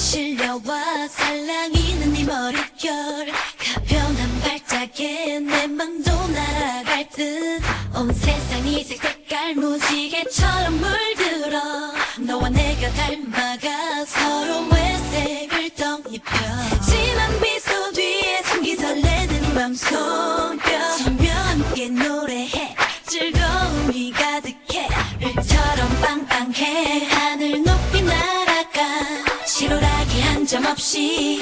실려와 사랑이는 네 머릿결. 가벼운 한 발짝에 내 맘도 날아갈 듯 온 세상이 색색깔 무지개처럼 물들어. 너와 내가 닮아가 서로 외색을 덩입혀. 진한 미소 뒤에 숨기 설레는 맘속. 없이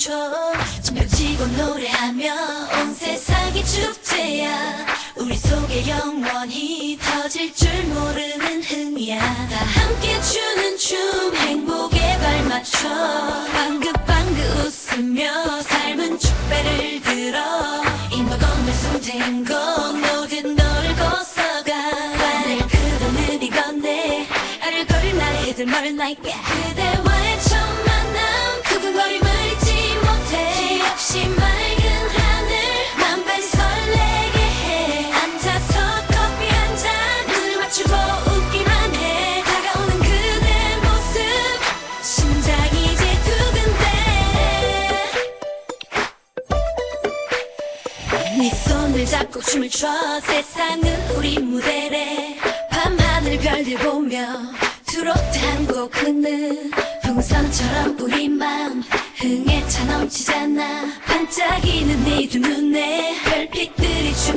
춤춰. 치고 노래하며 온 세상이 축제야. 우리 속에 영원히 터질 줄 모르는 흥이야. 다 함께 추는 춤 행복에 발맞춰. 방긋방긋 웃으며 삶은 축배를 들어. 인도건물 숨탱고 모든 널 거서가. 하늘 그런 이 건네 아를거릴 나의 해들머리 like 그대 네 손을 잡고 춤을 춰. 세상은 우리 무대래. 밤하늘 별들 보며 트로트 한곡 흐는 풍선처럼 우리 맘 흥에 차 넘치잖아. 반짝이는 네두 눈에 별빛들이 춤